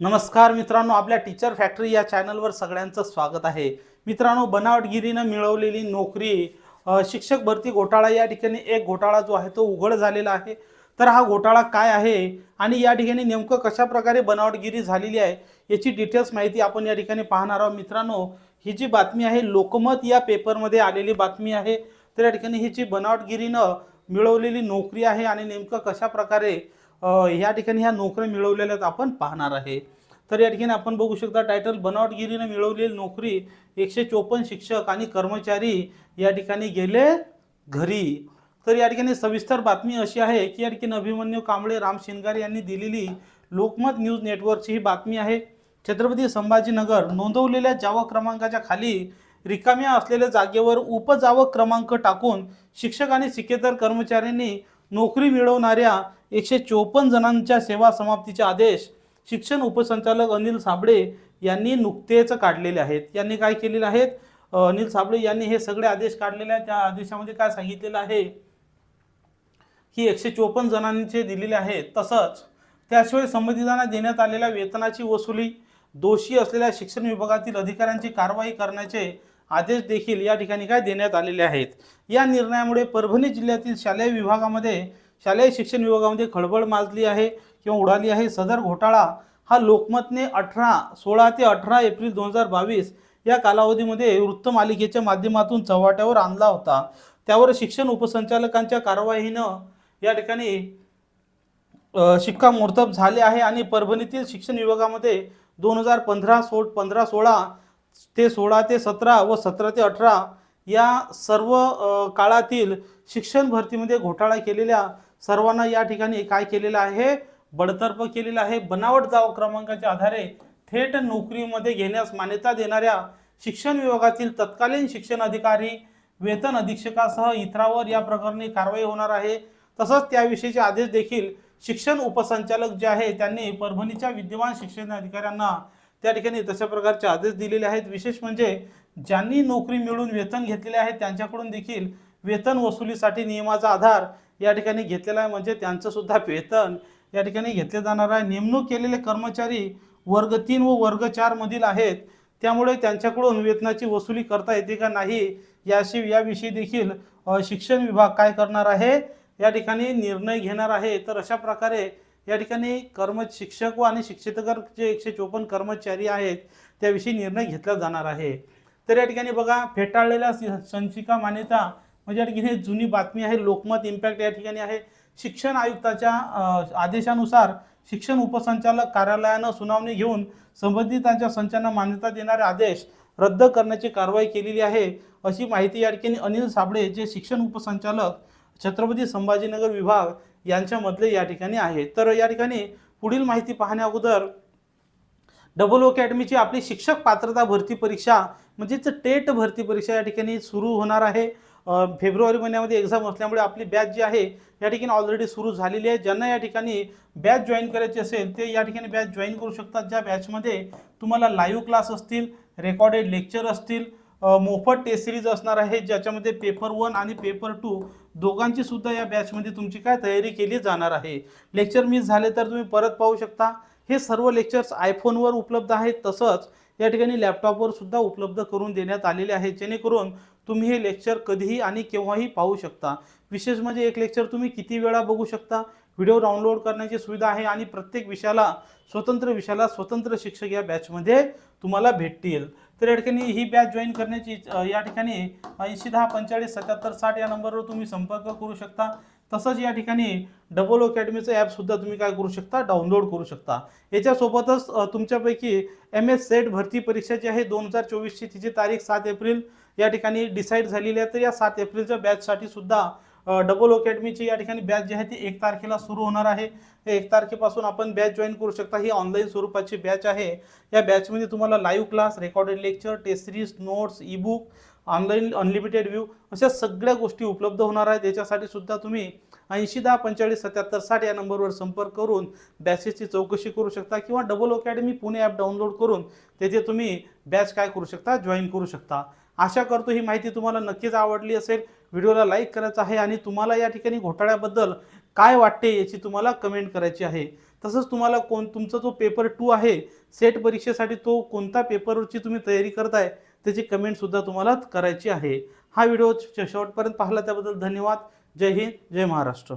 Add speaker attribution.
Speaker 1: नमस्कार मित्रांनो आपल्या टीचर फॅक्टरी या चॅनलवर सगळ्यांचं स्वागत आहे. मित्रांनो बनावटगिरीनं मिळवलेली नोकरी शिक्षक भरती घोटाळा या ठिकाणी एक घोटाळा जो आहे तो उघड झालेला आहे. तर हा घोटाळा काय आहे आणि या ठिकाणी नेमकं कशा प्रकारे बनावटगिरी झालेली आहे याची डिटेल्स माहिती आपण या ठिकाणी पाहणार आहोत. मित्रांनो ही जी बातमी आहे लोकमत या पेपरमध्ये आलेली बातमी आहे. तर या ठिकाणी ही जी बनावटगिरीनं मिळवलेली नोकरी आहे आणि नेमकं कशा प्रकारे ह्या या ठिकाणी ह्या नोकऱ्या मिळवलेल्या आपण पाहणार आहे. तर या ठिकाणी आपण बघू शकता टायटल बनावटगिरीने मिळवलेली नोकरी एकशे चोपन्न शिक्षक आणि कर्मचारी या ठिकाणी गेले घरी. तर या ठिकाणी सविस्तर बातमी अशी आहे की या ठिकाणी अभिमन्यू कांबळे राम शिंगारे यांनी दिलेली लोकमत न्यूज नेटवर्कची ही बातमी आहे. छत्रपती संभाजीनगर नोंदवलेल्या जावक क्रमांकाच्या खाली रिकाम्या असलेल्या जागेवर उपजावक क्रमांक टाकून शिक्षक आणि सिकेतर कर्मचाऱ्यांनी नोकरी मिळवणाऱ्या एकशे चोपन्न जणांच्या सेवा समाप्तीचे आदेश शिक्षण उपसंचालक अनिल साबळे यांनी नुकतेच काढलेले आहेत. यांनी काय केलेले आहेत? अनिल साबळे यांनी हे सगळे आदेश काढलेले आहेत. त्या आदेशामध्ये काय सांगितलेलं आहे? की एकशे चोपन्न जणांचे दिलेले आहेत. तसंच त्याशिवाय संबंधितांना देण्यात आलेल्या वेतनाची वसुली दोषी असलेल्या शिक्षण विभागातील अधिकाऱ्यांची कारवाई करण्याचे आदेश देखील या ठिकाणी काय देण्यात आलेले आहेत? या निर्णयामुळे परभणी जिल्ह्यातील शालेय विभागामध्ये शालेय शिक्षण विभागामध्ये खळबळ माजली आहे किंवा उडाली आहे. सदर घोटाळा हा लोकमतने अठरा सोळा ते अठरा एप्रिल दोन हजार बावीस या कालावधीमध्ये वृत्तमालिकेच्या माध्यमातून चव्हाट्यावर आणला होता. त्यावर शिक्षण उपसंचालकांच्या कारवाईनं या ठिकाणी शिक्कामोर्तब झाले आहे आणि परभणीतील शिक्षण विभागामध्ये दोन हजार पंधरा सो पंधरा सोळा ते सोळा ते सतरा व सतरा ते अठरा या सर्व काळातील शिक्षण भरतीमध्ये घोटाळा केलेल्या सर्वांना या ठिकाणी काय केलेलं आहे? बडतर्फ केलेलं आहे. बनावट जाव क्रमांकाच्या आधारे थेट नोकरीमध्ये घेण्यास मान्यता देणाऱ्या शिक्षण विभागातील तत्कालीन शिक्षण अधिकारी वेतन अधीक्षकासह इतरावर या प्रकरणी कारवाई होणार आहे. तसंच त्याविषयीचे आदेश देखील शिक्षण उपसंचालक जे आहे त्यांनी परभणीच्या विद्यमान शिक्षण अधिकाऱ्यांना त्या ठिकाणी तशा प्रकारचे आदेश दिलेले आहेत. विशेष म्हणजे ज्यांनी नोकरी मिळून वेतन घेतलेले आहे त्यांच्याकडून देखील वेतन वसुलीसाठी नियमाचा आधार या ठिकाणी घेतलेला आहे. म्हणजे त्यांचं सुद्धा वेतन या ठिकाणी घेतले जाणार आहे. नेमणूक केलेले कर्मचारी वर्ग तीन व वर्ग चार मधील आहेत. त्यामुळे त्यांच्याकडून वेतनाची वसुली करता येते का नाही याशी याविषयी देखील शिक्षण विभाग काय करणार आहे? या ठिकाणी निर्णय घेणार आहे. तर अशा प्रकारे या ठिकाणी कर्म शिक्षक व आणि शिक्षितकर जे एकशे चोपन्न कर्मचारी आहेत त्याविषयी निर्णय घेतला जाणार आहे. तर या ठिकाणी बघा फेटाळलेल्या सं- संचिका मान्यता म्हणजे या ठिकाणी जुनी बातमी आहे. लोकमत इम्पॅक्ट या ठिकाणी आहे. शिक्षण आयुक्ताच्या आदेशानुसार शिक्षण उपसंचालक कार्यालयानं सुनावणी घेऊन संबंधितांच्या संचांना मान्यता देणारे आदेश रद्द करण्याची कारवाई केलेली आहे. अशी माहिती या ठिकाणी अनिल साबळे जे शिक्षण उपसंचालक छत्रपती संभाजीनगर विभाग यांच्यामधले या ठिकाणी आहे. तर या ठिकाणी पुढील माहिती पाहण्या अगोदर डबल ओ अकॅडमीची आपली शिक्षक पात्रता भरती परीक्षा म्हणजेच टेट भरती परीक्षा या ठिकाणी सुरू होणार आहे. फेब्रुवारी महिन्यामध्ये एक्झाम असल्यामुळे आपली बॅच जी आहे या ठिकाणी ऑलरेडी सुरू झालेली आहे. ज्यांना या ठिकाणी बॅच जॉईन करायची असेल ते या ठिकाणी बॅच जॉईन करू शकतात. ज्या बॅचमध्ये तुम्हाला लाईव्ह क्लास असतील रेकॉर्डेड लेक्चर असतील मोफत टेस्ट सिरीज असणार आहे ज्याच्यामध्ये पेपर वन आणि पेपर टू दोघांची सुद्धा या बॅचमध्ये तुमची काय तयारी केली जाणार आहे. लेक्चर मिस झाले तर तुम्ही परत पाहू शकता. हे सर्व लेक्चर्स आयफोनवर उपलब्ध आहेत. तसंच या ठिकाणी लॅपटॉपवर सुद्धा उपलब्ध करून देण्यात आलेले आहेत जेणेकरून तुम्ही हे लेक्चर कधीही आणि केव्हाही पाहू शकता. विशेष म्हणजे एक लेक्चर तुम्ही किती वेळा बघू शकता. व्हिडिओ डाउनलोड करण्याची सुविधा आहे आणि प्रत्येक विषयाला स्वतंत्र विषयाला स्वतंत्र शिक्षक या बॅचमध्ये तुम्हाला भेटतील. तर या ठिकाणी ही बॅच जॉईन करण्याची या ठिकाणी ऐंशी दहा पंचेचाळीस सत्याहत्तर साठ या नंबरवर तुम्ही संपर्क करू शकता. तसंच या ठिकाणी डबल अकॅडमीचं ॲपसुद्धा तुम्ही काय करू शकता डाउनलोड करू शकता. याच्यासोबतच तुमच्यापैकी एम एस सेट भरती परीक्षा जी आहे दोन हजार चोवीसची तिची तारीख सात एप्रिल या ठिकाणी डिसाईड झालेली आहे. तर या सात एप्रिलच्या बॅचसाठी सुद्धा डबल अकॅडमीची या ठिकाणी बॅच जी आहे ती एक तारखेला सुरू होणार आहे. एक तारखेपासून आपण बॅच जॉईन करू शकता. ही ऑनलाईन स्वरूपाची बॅच आहे. या बॅचमध्ये तुम्हाला live class recorded lecture test series notes e book online unlimited view अशा सगळ्या गोष्टी उपलब्ध होणार आहेत. याच्यासाठी सुद्धा तुम्ही ऐंशी दहा पंचेचाळीस सत्याहत्तर साठ या नंबरवर संपर्क करून बॅचेसची चौकशी करू शकता किंवा double academy Pune app download करून तेथे तुम्ही बॅच काय करू शकता जॉईन करू शकता. आशा करतो ही माहिती तुम्हाला नक्कीच आवडली असेल. व्हिडिओला लाईक करायचं आहे आणि तुम्हाला या ठिकाणी घोटाळ्याबद्दल काय वाटते याची तुम्हाला कमेंट करायची आहे. तसंच तुम्हाला कोण तुमचा जो पेपर टू आहे सेट परीक्षेसाठी तो कोणता पेपरची तुम्ही तयारी करताय त्याची कमेंटसुद्धा तुम्हाला करायची आहे. हा व्हिडिओ शेवटपर्यंत पाहिला त्याबद्दल धन्यवाद. जय हिंद जय महाराष्ट्र.